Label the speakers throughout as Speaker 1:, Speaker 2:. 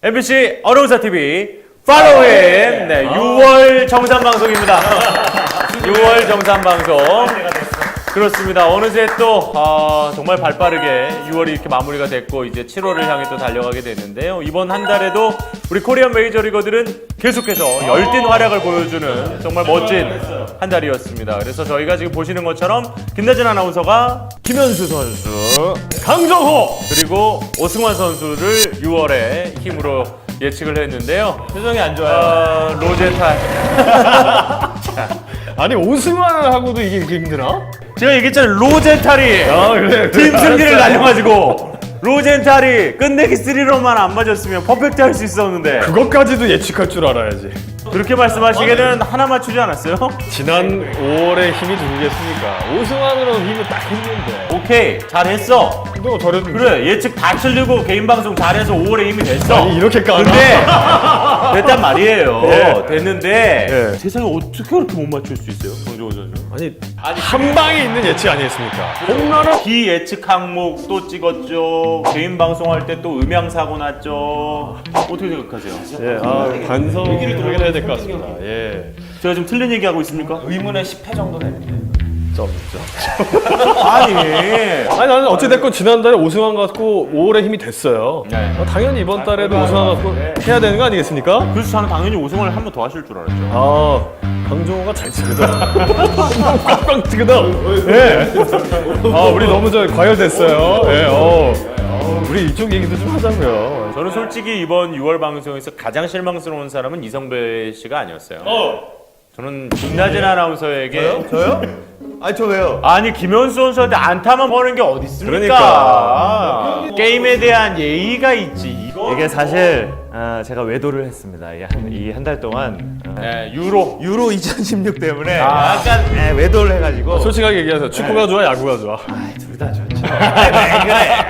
Speaker 1: MBC 어로우사 TV 팔로우인 네, 6월 정산 방송입니다. 6월 정산 방송. 그렇습니다. 어느새 또 아, 정말 발빠르게 6월이 이렇게 마무리가 됐고 이제 7월을 향해 또 달려가게 됐는데요. 이번 한 달에도 우리 코리안 메이저리거들은 계속해서 열띤 활약을 보여주는 정말 멋진 한 달이었습니다. 그래서 저희가 지금 보시는 것처럼 김나진 아나운서가 김현수 선수, 강정호 그리고 오승환 선수를 6월에 힘으로 예측을 했는데요. 표정이 안 좋아요. 로제탈.
Speaker 2: 아니 오승환하고도 이게 이렇게 힘드나?
Speaker 1: 제가 얘기했잖아요. 로젠탈이
Speaker 2: 아 그래
Speaker 1: 팀 승리를 날려가지고 로젠탈이 끝내기 3런만 안 맞았으면 퍼펙트 할 수 있었는데
Speaker 2: 그것까지도 예측할 줄 알아야지.
Speaker 1: 그렇게 말씀하시기에는 하나 맞추지 않았어요?
Speaker 2: 지난 5월에 힘이 누구겠습니까? 오승환으로 힘이 딱 힘든데.
Speaker 1: 오케이 잘했어.
Speaker 2: 너 저랬는데.
Speaker 1: 그래 예측 다 틀리고 개인 방송 잘해서 5월에 힘이 됐어.
Speaker 2: 아니 이렇게 까나?
Speaker 1: 근데 됐단 말이에요.
Speaker 2: 예.
Speaker 1: 됐는데
Speaker 2: 예.
Speaker 1: 세상에 어떻게 그렇게 못 맞출 수 있어요, 강정호 선수?
Speaker 2: 아니 한 방에 있는 예측 아니겠습니까? 홈런을
Speaker 1: 비예측 항목 또 찍었죠. 개인 방송할 때 또 음향 사고 났죠. 어떻게 생각하세요?
Speaker 2: 예, 아, 반성을 해야 될 것 같습니다. 예.
Speaker 1: 제가 지금 틀린 얘기 하고 있습니까?
Speaker 3: 의문의 10회 정도 되는데.
Speaker 2: 점, 점.
Speaker 1: 아니.
Speaker 2: 아니 나는 어찌됐건 지난달에 오승환 갖고 5월에 힘이 됐어요.
Speaker 1: 네.
Speaker 2: 어, 당연히 이번 달에도 오승환 갖고 해야 되는 거 아니겠습니까?
Speaker 1: 그래서 저는 당연히 우승을 한 번 더 하실 줄 알았죠.
Speaker 2: 아, 강정호가 잘 치거든. 꽝꽝 치거든. 예. 아, 우리 너무 저 과열됐어요. 예, 어. 우리 이쪽 얘기도 좀 하자고요.
Speaker 1: 저는 솔직히 이번 6월 방송에서 가장 실망스러운 사람은 이성배 씨가 아니었어요. 저는 김나진 아나운서에게
Speaker 3: 저요? 아니 저 왜요?
Speaker 1: 아니 김현수 선수한테 안타만 버는 게 어디 있습니까?
Speaker 2: 그러니까.
Speaker 1: 게임에 대한 예의가 있지. 이거
Speaker 3: 이게 사실 아, 제가 외도를 했습니다. 이 한 달 동안 아,
Speaker 1: 네, 유로.
Speaker 3: 유로 2016 때문에
Speaker 1: 아.
Speaker 3: 약간 예, 외도를 해가지고
Speaker 2: 솔직하게 얘기하세요. 축구가 좋아, 야구가 좋아.
Speaker 3: 둘 다 좋죠. 왜 그래?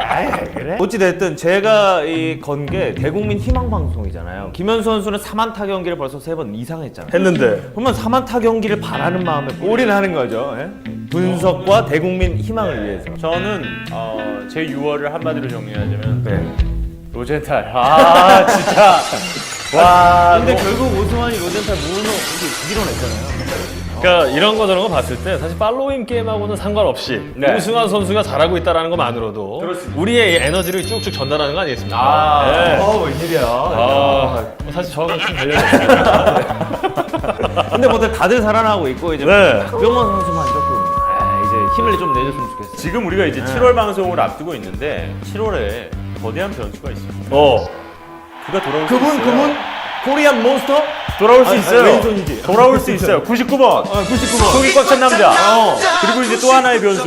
Speaker 3: 그래? 어찌 됐든 제가 이 건 게 대국민 희망 방송이잖아요. 김현수 선수는 3안타 경기를 벌써 세 번 이상 했잖아요.
Speaker 2: 했는데.
Speaker 3: 그러면 3안타 경기를 바라는 마음에 올인하는 거죠. 예? 분석과 대국민 희망을 위해서.
Speaker 1: 저는 어, 제 6월을 한마디로 정리하자면
Speaker 3: 네.
Speaker 1: 로젠탈. 아 진짜. 와.
Speaker 3: 근데
Speaker 1: 뭐-
Speaker 3: 결국 오승환이 로젠탈 무너 이게 밀어냈잖아요.
Speaker 2: 그러니까 이런 거 저런 거 봤을 때 사실 팔로잉 게임하고는 상관없이
Speaker 1: 네.
Speaker 2: 오승환 선수가 잘하고 있다는 것만으로도
Speaker 1: 그렇습니다.
Speaker 2: 우리의 이 에너지를 쭉쭉 전달하는 거 아니겠습니까?
Speaker 1: 아.
Speaker 2: 네.
Speaker 3: 어 웬일이야.
Speaker 2: 아, 사실 저하고 좀 관련있습니다.
Speaker 3: 근데 뭐 다들 살아나고 있고 이제
Speaker 2: 네.
Speaker 3: 박병원 선수만 조금 아, 이제 힘을 좀 내줬으면 좋겠어요.
Speaker 1: 지금 우리가 이제 7월 방송을 앞두고 있는데 7월에 거대한 변수가 있습니다.
Speaker 2: 어.
Speaker 1: 그가 돌아올 수
Speaker 3: 그분
Speaker 1: 있어요.
Speaker 3: 그분 코리안 몬스터?
Speaker 1: 돌아올 수
Speaker 3: 아니,
Speaker 1: 있어요.
Speaker 3: 왼손이지.
Speaker 1: 돌아올 수 있어요. 99번.
Speaker 3: 99번.
Speaker 1: 속이 꽉 찬 남자.
Speaker 3: 어.
Speaker 1: 그리고 이제 또 하나의 변수.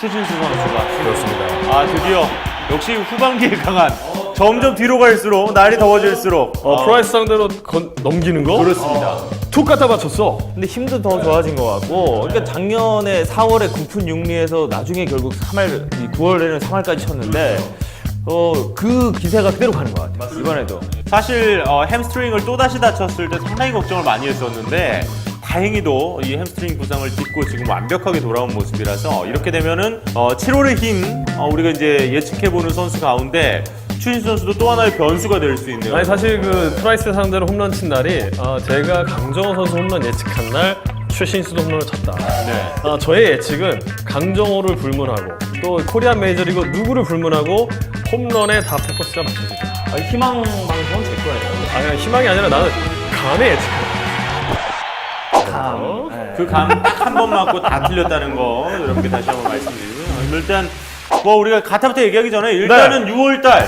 Speaker 1: 추신수 선수가.
Speaker 2: 그렇습니다.
Speaker 1: 아 드디어 역시 후반기에 강한. 점점 뒤로 갈수록 날이 더워질수록.
Speaker 2: 어, 프라이스 상대로 건, 넘기는 거?
Speaker 1: 그렇습니다.
Speaker 2: 툭 갖다 맞췄어.
Speaker 3: 근데 힘도 더 좋아진 것 같고 그러니까 작년에 4월에 9푼 6리에서 나중에 결국 3할 9월에는 3할까지 쳤는데 어 그 기세가 그대로 가는 것 같아요 이번에도
Speaker 1: 사실 어, 햄스트링을 또 다시 다쳤을 때 상당히 걱정을 많이 했었는데 다행히도 이 햄스트링 부상을 딛고 지금 완벽하게 돌아온 모습이라서 이렇게 되면은 어, 7월의 힘 어, 우리가 이제 예측해보는 선수 가운데 추신 선수도 또 하나의 변수가 될 수 있는
Speaker 2: 아니 사실 그 프라이스 상대로 홈런 친 날이 어, 제가 강정호 선수 홈런 예측한 날 최신수도 홈런을 쳤다.
Speaker 1: 네.
Speaker 2: 어, 저의 예측은 강정호를 불문하고 또 코리안 메이저리그 누구를 불문하고 홈런에 다 포커스가 맞춰지다.
Speaker 3: 아, 희망 방송은 제 거예요
Speaker 2: 아 그냥 희망이 아니라 나는 감에.
Speaker 3: 감 네.
Speaker 1: 그 감 딱 한 번 맞고 다 틀렸다는 거 여러분께 다시 한번 말씀드리고요. 일단 뭐 우리가 가타부터 얘기하기 전에 일단은 6월달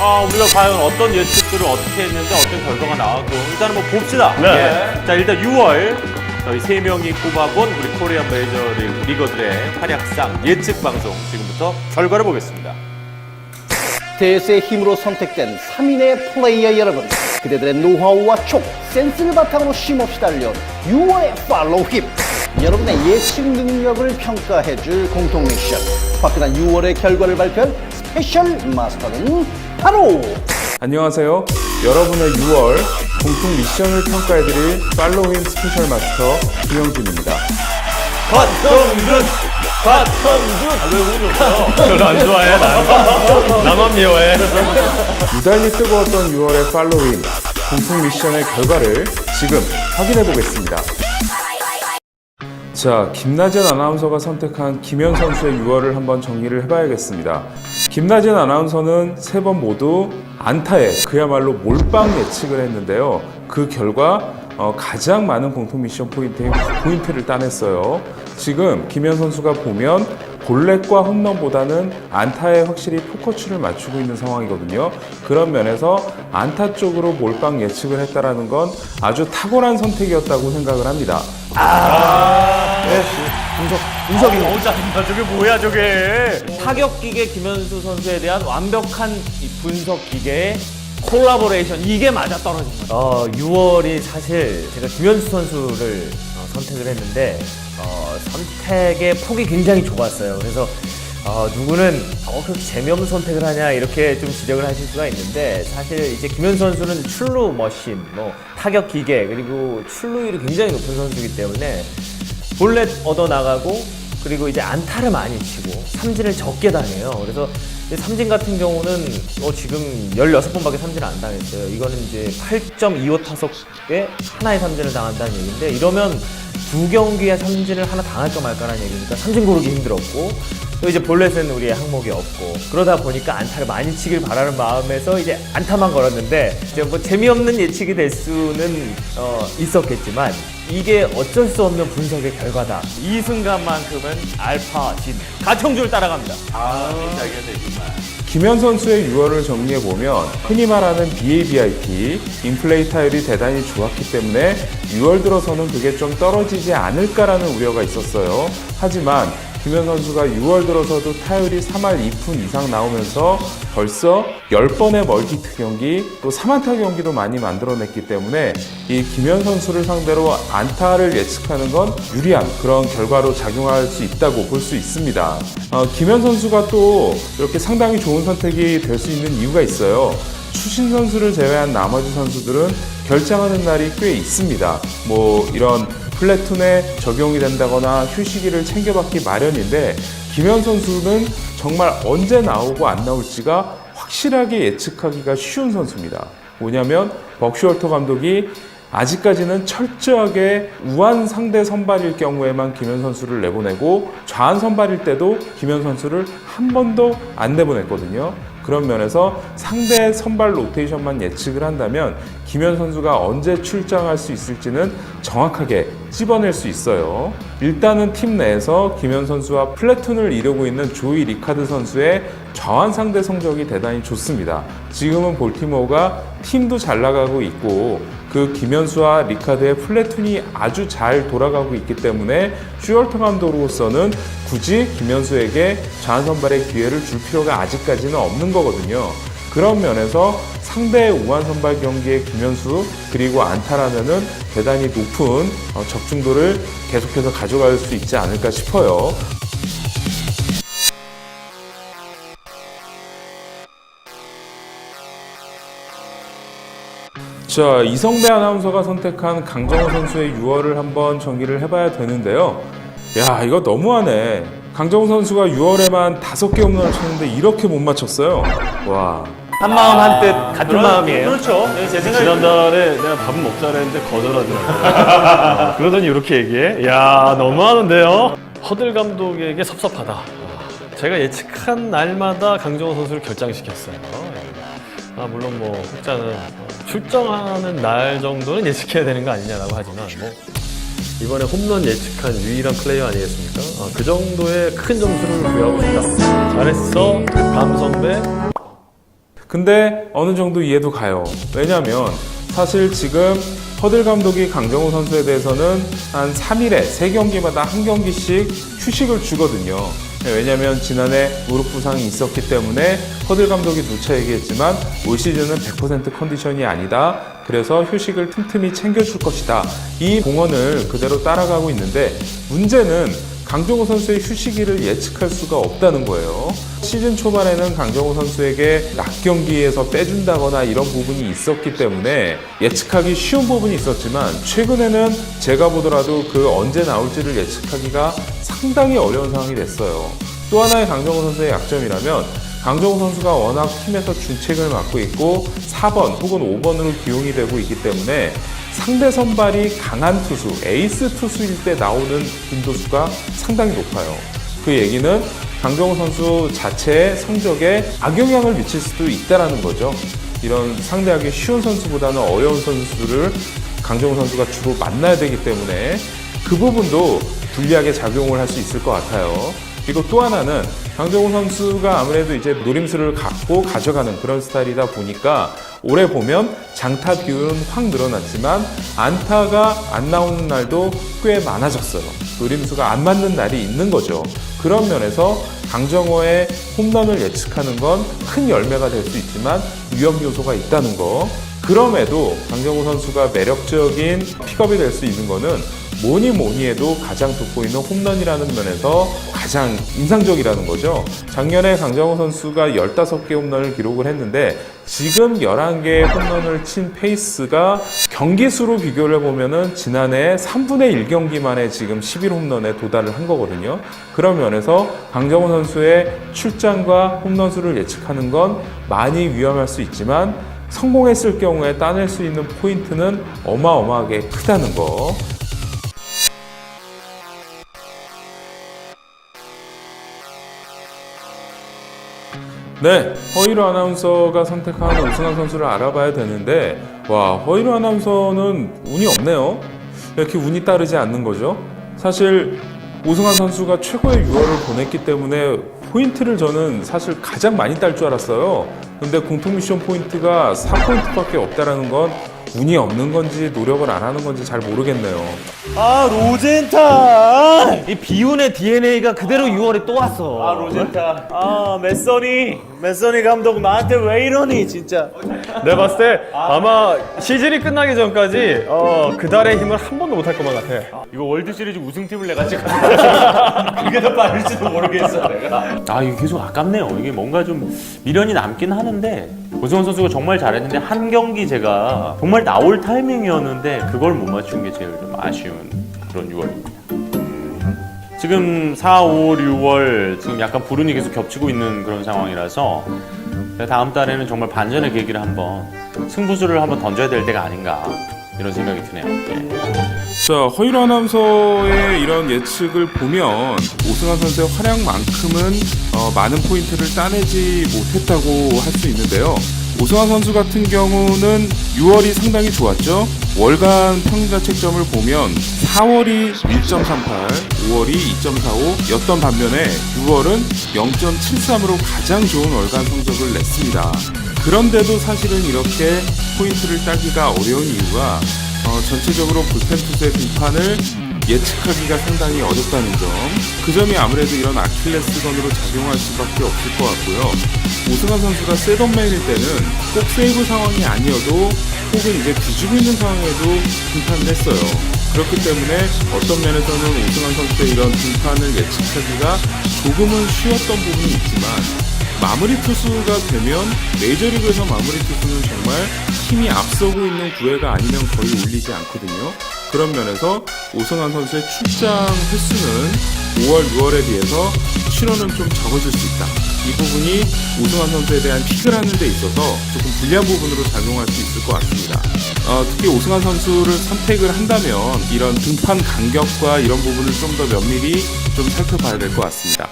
Speaker 1: 아 우리가 과연 어떤 예측들을 어떻게 했는데 어떤 결과가 나왔고 일단은 뭐 봅시다.
Speaker 2: 네.
Speaker 1: 예. 자 일단 6월 저희 세 명이 꼽아본 우리 코리안 메이저 리거들의 활약상 예측 방송 지금부터 결과를 보겠습니다.
Speaker 4: 대세의 힘으로 선택된 3인의 플레이어 여러분 그대들의 노하우와 촉, 센스를 바탕으로 쉼없이 달려온 6월의 팔로우 힙 여러분의 예측 능력을 평가해줄 공통 미션 화끈한 6월의 결과를 발표할 스페셜 마스터는 바로
Speaker 5: 안녕하세요. 여러분의 6월 공통 미션을 평가해드릴 팔로우인 스페셜 마스터 김영준입니다.
Speaker 3: 헛동준
Speaker 2: 별로 안 좋아해, 나. 나만 미워해.
Speaker 5: 유달리 뜨거웠던 6월의 팔로윈 공통 미션의 결과를 지금 확인해 보겠습니다. 자, 김나진 아나운서가 선택한 김현 선수의 6월을 한번 정리를 해봐야겠습니다. 김나진 아나운서는 세 번 모두 안타에 그야말로 몰빵 예측을 했는데요. 그 결과 어, 가장 많은 공통 미션 포인트인 포인트를 따냈어요. 지금 김현 선수가 보면 볼넷과 홈런보다는 안타에 확실히 포커스를 맞추고 있는 상황이거든요. 그런 면에서 안타 쪽으로 몰빵 예측을 했다라는 건 아주 탁월한 선택이었다고 생각을 합니다.
Speaker 1: 운석 이오 짜증나 저게 뭐야 저게
Speaker 3: 타격 기계 김현수 선수에 대한 완벽한 이 분석 기계의 콜라보레이션 이게 맞아 떨어진 거죠. 어, 6월이 사실 제가 김현수 선수를 어, 선택을 했는데 어, 선택의 폭이 굉장히 좁았어요. 그래서 어, 누구는 어, 그렇게 재미없는 선택을 하냐 이렇게 좀 지적을 하실 수가 있는데 사실 이제 김현수 선수는 출루 머신, 뭐 타격 기계 그리고 출루율이 굉장히 높은 선수이기 때문에 볼넷 얻어 나가고 그리고 이제 안타를 많이 치고 삼진을 적게 당해요. 그래서 삼진 같은 경우는 어 지금 16번밖에 삼진을 안 당했어요. 이거는 이제 8.25 타석에 하나의 삼진을 당한다는 얘기인데 이러면 두 경기에 삼진을 하나 당할까 말까라는 얘기니까 삼진 고르기 힘들었고 또 이제 볼넷은 우리의 항목이 없고 그러다 보니까 안타를 많이 치길 바라는 마음에서 이제 안타만 걸었는데 이제 뭐 재미없는 예측이 될 수는 어, 있었겠지만 이게 어쩔 수 없는 분석의 결과다. 이 순간만큼은 알파 진 가청주를 따라갑니다.
Speaker 5: 김현 선수의 6월을 정리해 보면 흔히 말하는 BABIP 인플레이 타율이 대단히 좋았기 때문에 6월 들어서는 그게 좀 떨어지지 않을까라는 우려가 있었어요. 하지만 김현 선수가 6월 들어서도 타율이 3할 2푼 이상 나오면서 벌써 10번의 멀티트 경기 또 3안타 경기도 많이 만들어냈기 때문에 이 김현 선수를 상대로 안타를 예측하는 건 유리한 그런 결과로 작용할 수 있다고 볼 수 있습니다. 어, 김현 선수가 또 이렇게 상당히 좋은 선택이 될 수 있는 이유가 있어요. 추신 선수를 제외한 나머지 선수들은 결장하는 날이 꽤 있습니다. 뭐 이런 플래툰에 적용이 된다거나 휴식일을 챙겨받기 마련인데 김현 선수는 정말 언제 나오고 안 나올지가 확실하게 예측하기가 쉬운 선수입니다. 뭐냐면 벅슈얼터 감독이 아직까지는 철저하게 우한 상대 선발일 경우에만 김현 선수를 내보내고 좌한 선발일 때도 김현 선수를 한 번도 안 내보냈거든요. 그런 면에서 상대 선발 로테이션만 예측을 한다면 김현 선수가 언제 출장할 수 있을지는 정확하게 찝어낼 수 있어요. 일단은 팀 내에서 김현 선수와 플래툰을 이루고 있는 조이 리카드 선수의 좌완 상대 성적이 대단히 좋습니다. 지금은 볼티모어가 팀도 잘 나가고 있고 그 김현수와 리카드의 플래툰이 아주 잘 돌아가고 있기 때문에 슈얼터 감독으로서는 굳이 김현수에게 좌한 선발의 기회를 줄 필요가 아직까지는 없는 거거든요. 그런 면에서 상대의 우한 선발 경기의 김현수 그리고 안타라면은 대단히 높은 어, 적중도를 계속해서 가져갈 수 있지 않을까 싶어요. 자, 이성배 아나운서가 선택한 강정호 선수의 6월을 한번 정리를 해봐야 되는데요. 야, 이거 너무하네. 강정호 선수가 6월에만 다섯 개 홈런을 쳤는데 이렇게 못 맞췄어요. 와.
Speaker 3: 한 마음 한 뜻 같은 마음이에요.
Speaker 1: 그렇죠 네, 제 생각에
Speaker 2: 지난달에 내가 밥은 먹자 그랬는데 거절하더라고요. 그러더니 이렇게 얘기해? 야 너무하는데요? 허들 감독에게 섭섭하다. 아, 제가 예측한 날마다 강정호 선수를 결장시켰어요. 아, 물론 뭐 혹자는 출정하는 날 정도는 예측해야 되는 거 아니냐라고 하지만 뭐 이번에 홈런 예측한 유일한 플레이어 아니겠습니까? 아, 그 정도의 큰 점수를 부여하고 싶다. 잘했어, 감 선배.
Speaker 5: 근데 어느 정도 이해도 가요. 왜냐면 사실 지금 허들 감독이 강정호 선수에 대해서는 한 3일에 3경기마다 한 경기씩 휴식을 주거든요. 네, 왜냐면 지난해 무릎 부상이 있었기 때문에 허들 감독이 누차 얘기했지만 올 시즌은 100% 컨디션이 아니다. 그래서 휴식을 틈틈이 챙겨줄 것이다. 이 공언을 그대로 따라가고 있는데 문제는 강정호 선수의 휴식일을 예측할 수가 없다는 거예요. 시즌 초반에는 강정호 선수에게 낙 경기에서 빼준다거나 이런 부분이 있었기 때문에 예측하기 쉬운 부분이 있었지만 최근에는 제가 보더라도 그 언제 나올지를 예측하기가 상당히 어려운 상황이 됐어요. 또 하나의 강정호 선수의 약점이라면 강정호 선수가 워낙 팀에서 중책을 맡고 있고 4번 혹은 5번으로 기용이 되고 있기 때문에 상대 선발이 강한 투수, 에이스 투수일 때 나오는 빈도수가 상당히 높아요. 그 얘기는 강정호 선수 자체의 성적에 악영향을 미칠 수도 있다라는 거죠. 이런 상대하기 쉬운 선수보다는 어려운 선수를 강정호 선수가 주로 만나야 되기 때문에 그 부분도 불리하게 작용을 할 수 있을 것 같아요. 그리고 또 하나는 강정호 선수가 아무래도 이제 노림수를 갖고 가져가는 그런 스타일이다 보니까 올해 보면 장타 비율은 확 늘어났지만 안타가 안 나오는 날도 꽤 많아졌어요. 노림수가 안 맞는 날이 있는 거죠. 그런 면에서 강정호의 홈런을 예측하는 건 큰 열매가 될 수 있지만 위험 요소가 있다는 거. 그럼에도 강정호 선수가 매력적인 픽업이 될 수 있는 거는 뭐니 뭐니 해도 가장 돋보이는 홈런이라는 면에서 가장 인상적이라는 거죠. 작년에 강정호 선수가 15개 홈런을 기록을 했는데 지금 11개의 홈런을 친 페이스가 경기 수로 비교를 해보면은 지난해 3분의 1경기 만에 지금 11홈런에 도달을 한 거거든요. 그런 면에서 강정호 선수의 출장과 홈런 수를 예측하는 건 많이 위험할 수 있지만 성공했을 경우에 따낼 수 있는 포인트는 어마어마하게 크다는 거. 네, 허이로 아나운서가 선택한 우승한 선수를 알아봐야 되는데, 와, 허이로 아나운서는 운이 없네요. 이렇게 운이 따르지 않는 거죠. 사실 오승환 선수가 최고의 6월을 보냈기 때문에 포인트를 저는 사실 가장 많이 딸 줄 알았어요. 근데 공통 미션 포인트가 4포인트밖에 없다라는 건 운이 없는 건지 노력을 안 하는 건지 잘 모르겠네요.
Speaker 3: 아 로젠타 이 비운의 DNA가 그대로 6월에 또 왔어
Speaker 1: 아 로젠타 아 메서니 메서니 감독 나한테 왜 이러니 진짜.
Speaker 2: 내가 봤을 때 아마 시즌이 끝나기 전까지 어, 그달의 힘을 한 번도 못 할 것만 같아.
Speaker 1: 이거 월드 시리즈 우승팀을 내가 지금 그게 더 빠를지도 모르겠어 내가. 아 이게 계속 아깝네요. 이게 뭔가 좀 미련이 남긴 하는데. 오승원 선수가 정말 잘했는데 한 경기 제가 정말 나올 타이밍이었는데 그걸 못 맞춘 게 제일 좀 아쉬운 그런 6월입니다 지금 4, 5, 6월 지금 약간 불운이 계속 겹치고 있는 그런 상황이라서 다음 달에는 정말 반전의 계기를 한번 승부수를 한번 던져야 될 때가 아닌가 이런 생각이 드네요. 예.
Speaker 5: 자, 허유라 아나운서의 이런 예측을 보면 오승환 선수의 활약만큼은 어, 많은 포인트를 따내지 못했다고 할 수 있는데요. 오승환 선수 같은 경우는 6월이 상당히 좋았죠. 월간 평균 책점을 보면 4월이 1.38, 5월이 2.45였던 반면에 6월은 0.73으로 가장 좋은 월간 성적을 냈습니다. 그런데도 사실은 이렇게 포인트를 따기가 어려운 이유가 어, 전체적으로 불펜 투수의 등판을 예측하기가 상당히 어렵다는 점. 그 점이 아무래도 이런 아킬레스건으로 작용할 수밖에 없을 것 같고요. 오승환 선수가 셋업맨일 때는 꼭 세이브 상황이 아니어도 혹은 이제 뒤지고 있는 상황에도 등판을 했어요. 그렇기 때문에 어떤 면에서는 오승환 선수의 이런 등판을 예측하기가 조금은 쉬웠던 부분이 있지만 마무리 투수가 되면 메이저리그에서 마무리 투수는 정말 힘이 앞서고 있는 구회가 아니면 거의 울리지 않거든요. 그런 면에서 오승환 선수의 출장 횟수는 5월, 6월에 비해서 실원은 좀 적어질 수 있다. 이 부분이 오승환 선수에 대한 픽을 하는 데 있어서 조금 불리한 부분으로 작용할 수 있을 것 같습니다. 어, 특히 오승환 선수를 선택을 한다면 이런 등판 간격과 이런 부분을 좀 더 면밀히 좀 살펴봐야 될 것 같습니다.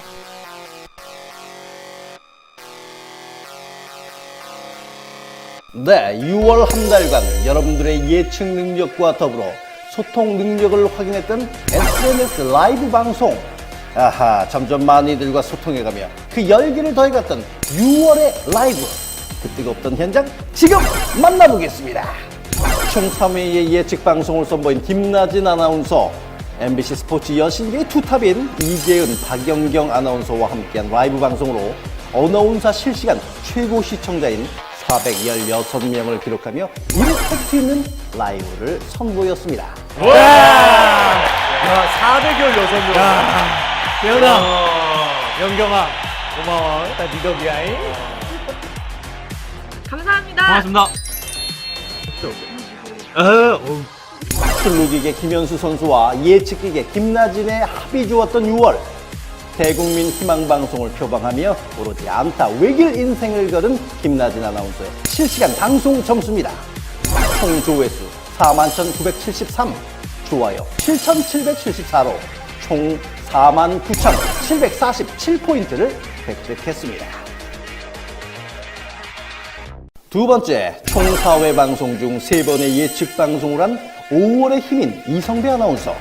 Speaker 4: 네, 6월 한 달간 여러분들의 예측 능력과 더불어 소통 능력을 확인했던 SNS 라이브 방송. 아하, 점점 많이들과 소통해가며 그 열기를 더해갔던 6월의 라이브. 그 뜨겁던 현장 지금 만나보겠습니다. 총 3회의 예측 방송을 선보인 김나진 아나운서, MBC 스포츠 여신계의 투탑인 이재은, 박영경 아나운서와 함께한 라이브 방송으로 어나운서 실시간 최고 시청자인 416명을 기록하며 임팩트 있는 라이브를 선보였습니다.
Speaker 1: 야, 400여 여섯 명.
Speaker 3: 태연아 영경아 고마워. 나 리더기야잉.
Speaker 6: 감사합니다.
Speaker 3: 반갑습니다.
Speaker 4: 슬로기계 김현수 선수와 예측기계 김나진의 합이 좋았던 6월 대국민 희망방송을 표방하며 오로지 안타 외길 인생을 걸은 김나진 아나운서의 실시간 방송 점수입니다. 총 조회수 41,973, 좋아요 7,774로 총 49,747포인트를 획득했습니다. 두 번째, 총 4회 방송 중 세 번의 예측 방송을 한 5월의 힘인 이성배 아나운서.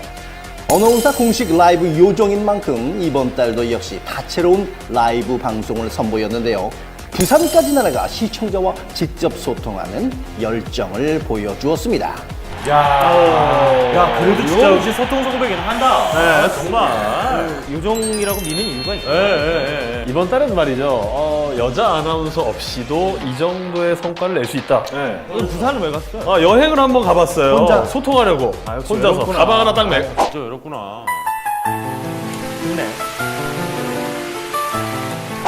Speaker 4: 어나운서 공식 라이브 요정인 만큼 이번 달도 역시 다채로운 라이브 방송을 선보였는데요. 부산까지 날아가 시청자와 직접 소통하는 열정을 보여주었습니다.
Speaker 1: 야, 그래도 진짜 역시 소통 성공이긴 한다. 네, 정말.
Speaker 3: 요정이라고 미는 이유가 있어.
Speaker 1: 예, 예, 예.
Speaker 2: 이번 달은 말이죠. 어, 여자 아나운서 없이도 이 정도의 성과를 낼 수 있다.
Speaker 1: 예.
Speaker 3: 부산을 왜 갔어요?
Speaker 2: 아, 여행을 한번 가봤어요.
Speaker 3: 혼자?
Speaker 2: 소통하려고.
Speaker 1: 역시
Speaker 2: 혼자서.
Speaker 1: 외롭구나.
Speaker 2: 가방 하나 딱 메고.
Speaker 1: 진짜 외롭구나.
Speaker 3: 좋네.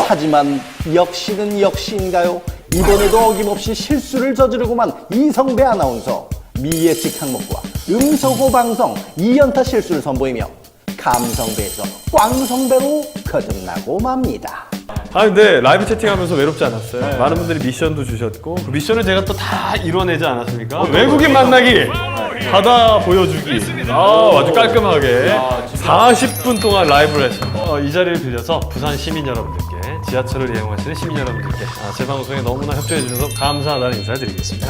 Speaker 4: 하지만 역시는 역시인가요? 이번에도 어김없이 실수를 저지르고만 이성배 아나운서 미예측 항목과 음성호 방송 2연타 실수를 선보이며 감성배에서 꽝성배로 거듭나고 맙니다.
Speaker 2: 아 근데 라이브 채팅하면서 외롭지 않았어요. 많은 분들이 미션도 주셨고 그 미션을 제가 또 다 이뤄내지 않았습니까? 외국인 만나기, 바다 보여주기. 아 아주 깔끔하게 40분 동안 라이브를 했습니다. 어, 이 자리를 빌려서 부산 시민 여러분들께 지하철을 이용하시는 시민 여러분들께 아, 제 방송에 너무나 협조해 주셔서 감사하다는 인사를 드리겠습니다.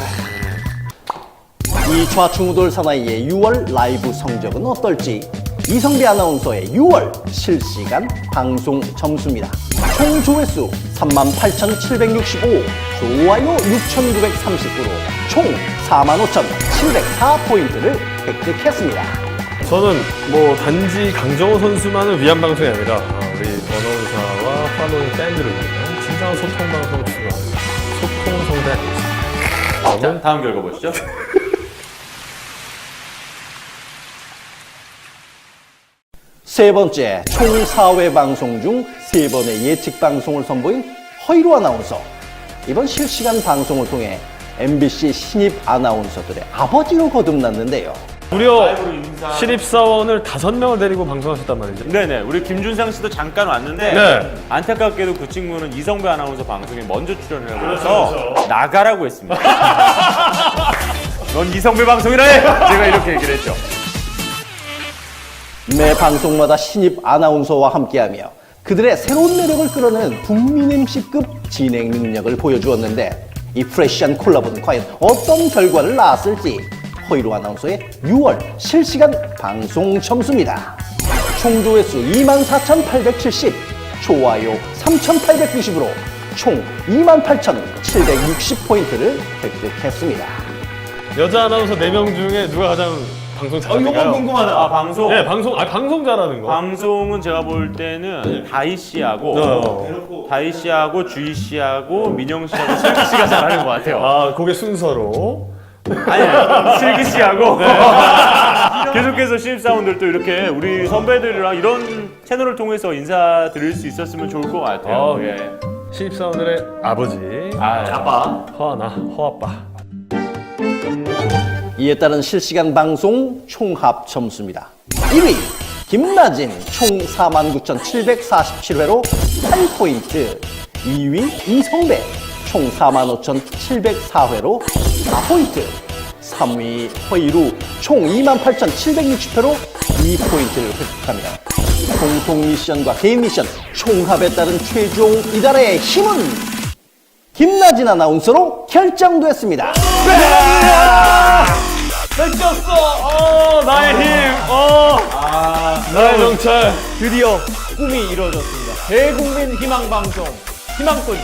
Speaker 4: 이 좌충우돌 사나이의 6월 라이브 성적은 어떨지 이성비 아나운서의 6월 실시간 방송 점수입니다. 총 조회수 38,765, 좋아요 6,939로 총 45,704포인트를 획득했습니다.
Speaker 2: 저는 뭐 단지 강정호 선수만을 위한 방송이 아니라 아, 우리 언어사와 팔로잉 팬들을 위한 진정한 소통 방송을 추구하는 소통 성대 아니겠습니까?
Speaker 1: 자, 다음 결과 보시죠.
Speaker 4: 세 번째, 총 4회 방송 중 세 번의 예측 방송을 선보인 허이로 아나운서. 이번 실시간 방송을 통해 MBC 신입 아나운서들의 아버지로 거듭났는데요.
Speaker 2: 무려 신입사원을 다섯 명을 데리고 방송하셨단 말이죠.
Speaker 1: 네네, 우리 김준상 씨도 잠깐 왔는데
Speaker 2: 네.
Speaker 1: 안타깝게도 그 친구는 이성배 아나운서 방송에 먼저 출연을 하고 그래서 나가라고 했습니다. 넌 이성배 방송이라 해! 제가 이렇게 얘기를 했죠.
Speaker 4: 매 방송마다 신입 아나운서와 함께하며 그들의 새로운 매력을 끌어내는 국민 MC급 진행 능력을 보여주었는데 이 프레시한 콜라보는 과연 어떤 결과를 낳았을지 허이로 아나운서의 6월 실시간 방송 점수입니다. 총 조회수 24,870, 좋아요 3,890으로 총 28,760포인트를 획득했습니다.
Speaker 2: 여자 아나운서 네명 중에 누가 가장 방송 잘하는가요?
Speaker 1: 궁금하다. 아, 방송?
Speaker 2: 네, 방송, 아 방송 잘하는 거.
Speaker 1: 방송은 제가 볼 때는 다희 씨하고
Speaker 2: 어.
Speaker 1: 다희 씨하고 주희 씨하고 민영 씨하고 슬기 씨가 잘하는 것 같아요.
Speaker 2: 아, 그게 순서로.
Speaker 1: 아니, 슬기 씨하고 계속해서 신입사원들도 이렇게 우리 선배들이랑 이런 채널을 통해서 인사드릴 수 있었으면 좋을 것 같아요.
Speaker 2: 아,
Speaker 1: 예.
Speaker 2: 신입사원들의 아버지.
Speaker 1: 아, 아빠.
Speaker 2: 허아나, 허아빠.
Speaker 4: 이에 따른 실시간 방송 총합 점수입니다. 1위 김나진 총 49,747회로 8포인트 2위 이성배 총 45,704회로 4포인트 3위 허이루 총 28,760회로 2포인트를 획득합니다. 공통 미션과 개인 미션 총합에 따른 최종 이달의 힘은 김나진 아나운서로 결정됐습니다.
Speaker 2: 뺏겼어! 어, 나의 힘! 어! 나의 명찰!
Speaker 3: 드디어 꿈이 이루어졌습니다. 대국민 희망방송 희망꾼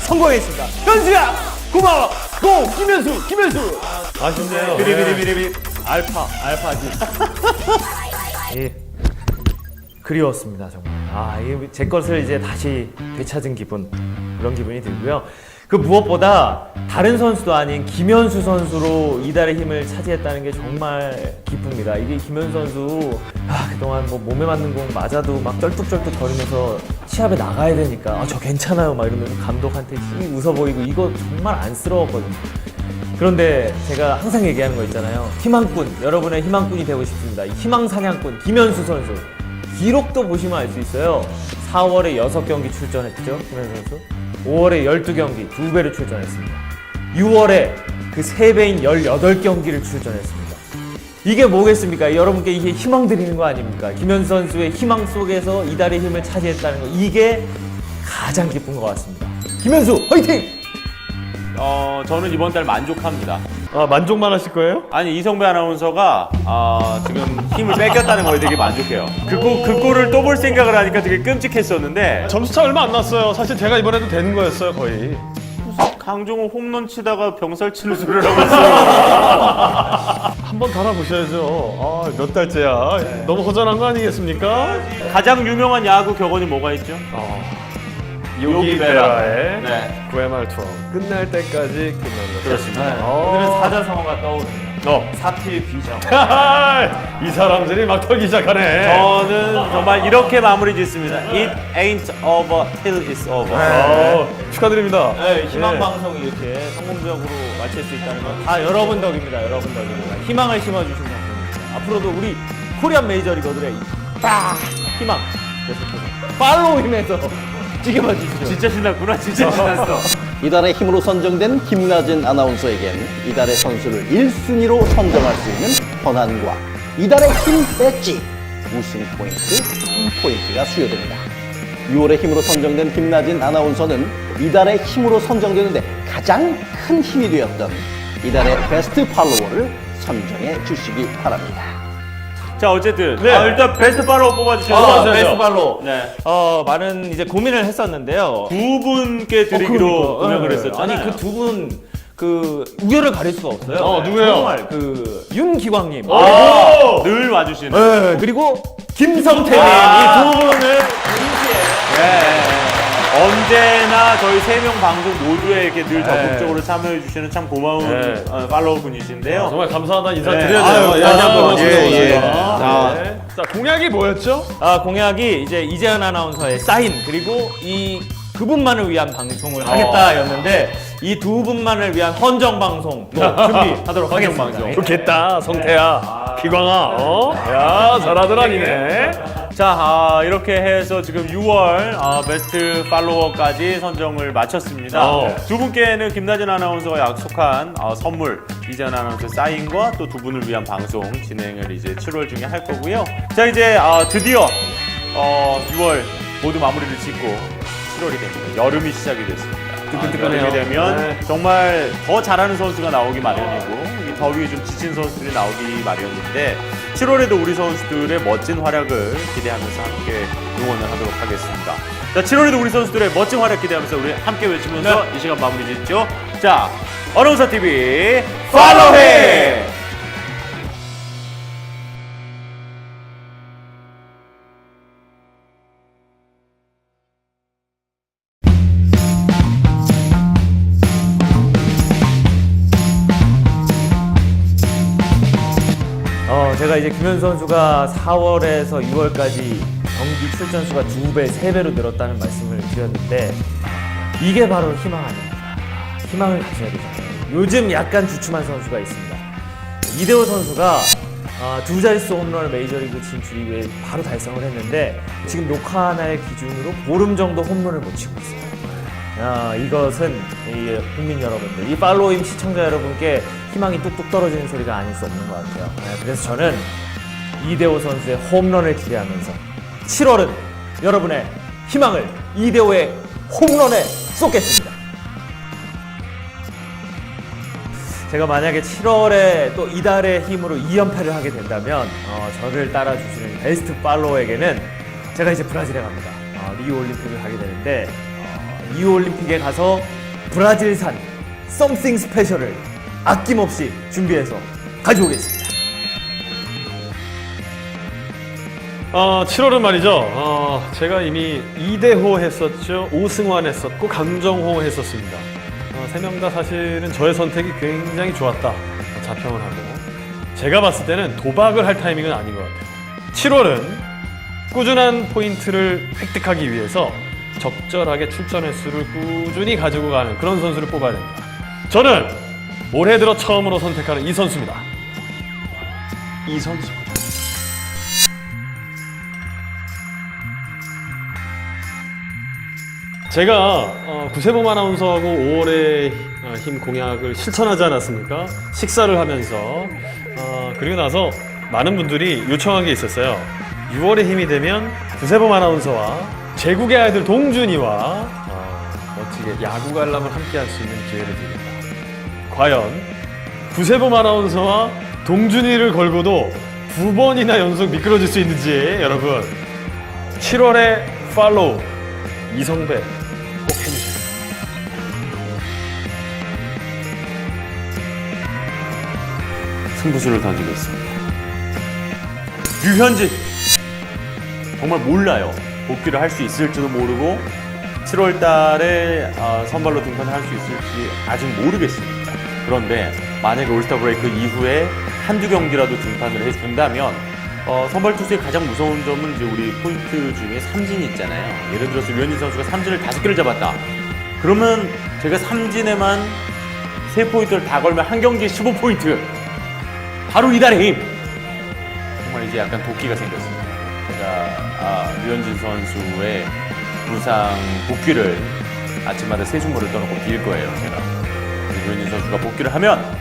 Speaker 3: 성공했습니다. 현수야 고마워. 고 김현수 김현수.
Speaker 2: 아쉽네요.
Speaker 1: 비리비리비리비.
Speaker 3: 알파 알파지. 예. 그리웠습니다 정말. 아 이게 제 것을 이제 다시 되찾은 기분 그런 기분이 들고요. 그 무엇보다 다른 선수도 아닌 김현수 선수로 이달의 힘을 차지했다는 게 정말 기쁩니다. 이게 김현수 선수 아, 그동안 뭐 몸에 맞는 공 맞아도 막 쩔뚝쩔뚝 거리면서 시합에 나가야 되니까 아, 저 괜찮아요 막 이러면서 감독한테 씩 웃어 보이고 이거 정말 안쓰러웠거든요. 그런데 제가 항상 얘기하는 거 있잖아요. 희망꾼, 여러분의 희망꾼이 되고 싶습니다. 이 희망 사냥꾼 김현수 선수. 기록도 보시면 알 수 있어요. 4월에 6경기 출전했죠, 김현수 선수. 5월에 12경기, 2배를 출전했습니다. 6월에 그 3배인 18경기를 출전했습니다. 이게 뭐겠습니까? 여러분께 이게 희망 드리는 거 아닙니까? 김현수 선수의 희망 속에서 이달의 힘을 차지했다는 거. 이게 가장 기쁜 것 같습니다. 김현수, 화이팅!
Speaker 1: 어, 저는 이번 달 만족합니다.
Speaker 2: 아, 만족만 하실 거예요?
Speaker 1: 아니 이성배 아나운서가 아, 지금 힘을 뺏겼다는 거에 되게 만족해요. 그, 골- 그 골을 또 볼 생각을 하니까 되게 끔찍했었는데
Speaker 2: 점수 차 얼마 안 났어요. 사실 제가 이번에도 되는 거였어요, 거의.
Speaker 1: 강종호 홈런 치다가 병살 치는 소리를 하고 있어요.
Speaker 2: 한번 달아보셔야죠. 아, 몇 달째야. 너무 허전한 거 아니겠습니까?
Speaker 1: 가장 유명한 야구 격언이 뭐가 있죠?
Speaker 2: 요기
Speaker 1: 요기
Speaker 2: 베라의
Speaker 1: 네.
Speaker 2: 구애말 투어. 끝날 때까지 끝난다.
Speaker 1: 그렇습니다.
Speaker 3: 오늘은 사자성어가 떠오릅니다.
Speaker 2: 어.
Speaker 3: 사필 비정.
Speaker 2: 이 사람들이 막 털기 시작하네.
Speaker 1: 저는 정말 이렇게 마무리 짓습니다. It ain't over till it's over.
Speaker 2: 어, 축하드립니다.
Speaker 3: 네, 희망
Speaker 2: 예.
Speaker 3: 방송이 이렇게 성공적으로 마칠 수 있다는 건 다 여러분 덕입니다. 여러분 덕입니다. 희망을 심어주신 작품입니다. 앞으로도 우리 코리안 메이저리거들의 이딱 희망 계속해서 팔로우임에서 지켜봐 주시죠.
Speaker 1: 진짜 신났구나. 진짜 신났어.
Speaker 4: 이달의 힘으로 선정된 김나진 아나운서에겐 이달의 선수를 1순위로 선정할 수 있는 권한과 이달의 힘 배지 우승 포인트 3포인트가 수여됩니다. 6월의 힘으로 선정된 김나진 아나운서는 이달의 힘으로 선정되는데 가장 큰 힘이 되었던 이달의 베스트 팔로워를 선정해 주시기 바랍니다.
Speaker 1: 자 어쨌든
Speaker 2: 네.
Speaker 1: 아, 일단 베스트 팔로우 뽑아주셔서
Speaker 3: 아,
Speaker 2: 맞아요.
Speaker 3: 베스트 팔로우.
Speaker 1: 네.
Speaker 3: 어, 많은 이제 고민을 했었는데요.
Speaker 1: 두 분께 드리기로 공약을 했었잖아요.
Speaker 3: 아니 그 두 분 그 우열을 가릴 수가 없어요.
Speaker 2: 어, 누구예요?
Speaker 3: 정말 그 윤기광님.
Speaker 1: 아, 늘 와주시는.
Speaker 3: 네, 그리고 김성태님
Speaker 1: 아.
Speaker 3: 이두 분을
Speaker 1: 네. 언제나 저희 세 명 방송 모두에 이렇게 늘 적극적으로 참여해 주시는 참 고마운
Speaker 2: 네.
Speaker 1: 어, 팔로우 분이신데요.
Speaker 2: 정말 감사하다는 인사
Speaker 1: 네.
Speaker 2: 드려야
Speaker 1: 아유,
Speaker 2: 돼요.
Speaker 1: 다시 한번
Speaker 2: 예,
Speaker 1: 예,
Speaker 2: 예.
Speaker 1: 예.
Speaker 2: 자, 자, 공약이 뭐였죠?
Speaker 3: 아, 공약이 이제 이재현 아나운서의 사인 그리고 이 그분만을 위한 방송을 하겠다였는데 이 두 분만을 위한 헌정 방송 또 준비하도록 하겠습니다.
Speaker 1: 방송.
Speaker 2: 좋겠다, 성태야, 기광아. 어? 야, 잘하들 아니네.
Speaker 1: 자, 아, 이렇게 해서 지금 6월 아, 베스트 팔로워까지 선정을 마쳤습니다.
Speaker 2: 어.
Speaker 1: 두 분께는 김나진 아나운서가 약속한 아, 선물, 이재현 아나운서 사인과 또 두 분을 위한 방송 진행을 이제 7월 중에 할 거고요. 자, 이제 아, 드디어 어, 6월 모두 마무리를 짓고 7월이 됩니다. 여름이 시작이 됐습니다.
Speaker 2: 뜨끈뜨끈해요.
Speaker 1: 여름이 되면
Speaker 2: 네.
Speaker 1: 정말 더 잘하는 선수가 나오기 마련이고 이 더위에 좀 지친 선수들이 나오기 마련인데 7월에도 우리 선수들의 멋진 활약을 기대하면서 함께 응원을 하도록 하겠습니다. 자, 7월에도 우리 선수들의 멋진 활약 기대하면서 우리 함께 외치면서 이 시간 마무리 짓죠. 자, 어나운서 TV 팔로우해!
Speaker 3: 이제 김현 선수가 4월에서 6월까지 경기 출전 수가 두 배, 세 배로 늘었다는 말씀을 드렸는데 이게 바로 희망 아닙니까? 희망을 가져야 되잖아요. 요즘 약간 주춤한 선수가 있습니다. 이대호 선수가 아, 두 자릿수 홈런을 메이저리그 진출 이후에 바로 달성을 했는데 지금 녹화 하나의 기준으로 보름 정도 홈런을 못 치고 있어요. 아, 이것은 이 국민 여러분들, 이 팔로우임 시청자 여러분께 희망이 뚝뚝 떨어지는 소리가 아닐 수 없는 것 같아요. 네, 그래서 저는 이대호 선수의 홈런을 기대하면서 7월은 여러분의 희망을 이대호의 홈런에 쏟겠습니다. 제가 만약에 7월에 또 이달의 힘으로 2연패를 하게 된다면 어, 저를 따라주시는 베스트 팔로워에게는 제가 이제 브라질에 갑니다. 어, 리우 올림픽을 가게 되는데 어, 리우 올림픽에 가서 브라질산 썸씽 스페셜을 아낌없이 준비해서 가져오겠습니다.
Speaker 2: 어, 7월은 말이죠. 어, 제가 이미 이대호 했었죠. 오승환 했었고 강정호 했었습니다. 세명 다 사실은 저의 선택이 굉장히 좋았다 자평을 하고 제가 봤을 때는 도박을 할 타이밍은 아닌 것 같아요. 7월은 꾸준한 포인트를 획득하기 위해서 적절하게 출전 횟수를 꾸준히 가지고 가는 그런 선수를 뽑아야 됩니다. 저는 올해 들어 처음으로 선택하는 이 선수입니다. 이 선수. 제가 어, 구세범 아나운서하고 5월의 어, 힘 공약을 실천하지 않았습니까? 식사를 하면서 어, 그리고 나서 많은 분들이 요청한 게 있었어요. 6월의 힘이 되면 구세범 아나운서와 제국의 아이들 동준이와 어, 멋지게 야구 관람을 함께 할 수 있는 기회를 드립니다. 과연 구세범 아나운서와 동준이를 걸고도 두 번이나 연속 미끄러질 수 있는지 여러분 7월에 팔로우 이성배 꼭 해주세요.
Speaker 1: 승부수를 던지고 있습니다. 류현진 정말 몰라요. 복귀를 할 수 있을지도 모르고 7월 달에 아, 선발로 등판을 할수 있을지 아직 모르겠습니다. 그런데 만약에 올스타 브레이크 이후에 한두 경기라도 등판을 해준다면 어, 선발 투수의 가장 무서운 점은 이제 우리 포인트 중에 삼진이 있잖아요. 예를 들어서 류현진 선수가 삼진을 다섯 개를 잡았다. 그러면 제가 삼진에만 세 포인트를 다 걸면 한 경기에 15포인트. 바로 이달의 힘. 정말 이제 약간 도끼가 생겼습니다. 아, 류현진 선수의 부상 복귀를 아침마다 세수모를 떠놓고 빌 거예요. 제가 류현진 선수가 복귀를 하면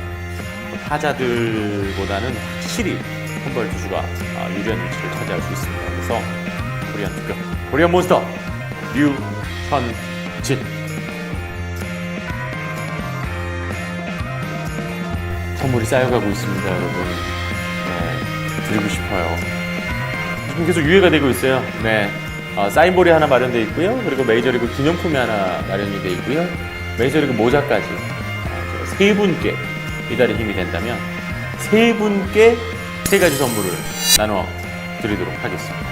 Speaker 1: 타자들보다는 확실히 선발 투수가 아, 유리한 위치를 차지할 수 있습니다. 그래서 코리안 투표 코리안 몬스터 류현진 선물이 쌓여가고 있습니다, 여러분. 네, 드리고 싶어요. 지금 계속 유예가 되고 있어요. 네. 어, 사인볼이 하나 마련되어 있고요. 그리고 메이저리그 기념품이 하나 마련이 되어 있고요. 메이저리그 모자까지 어, 세 분께 이달의 힘이 된다면 세 분께 세 가지 선물을 나눠 드리도록 하겠습니다.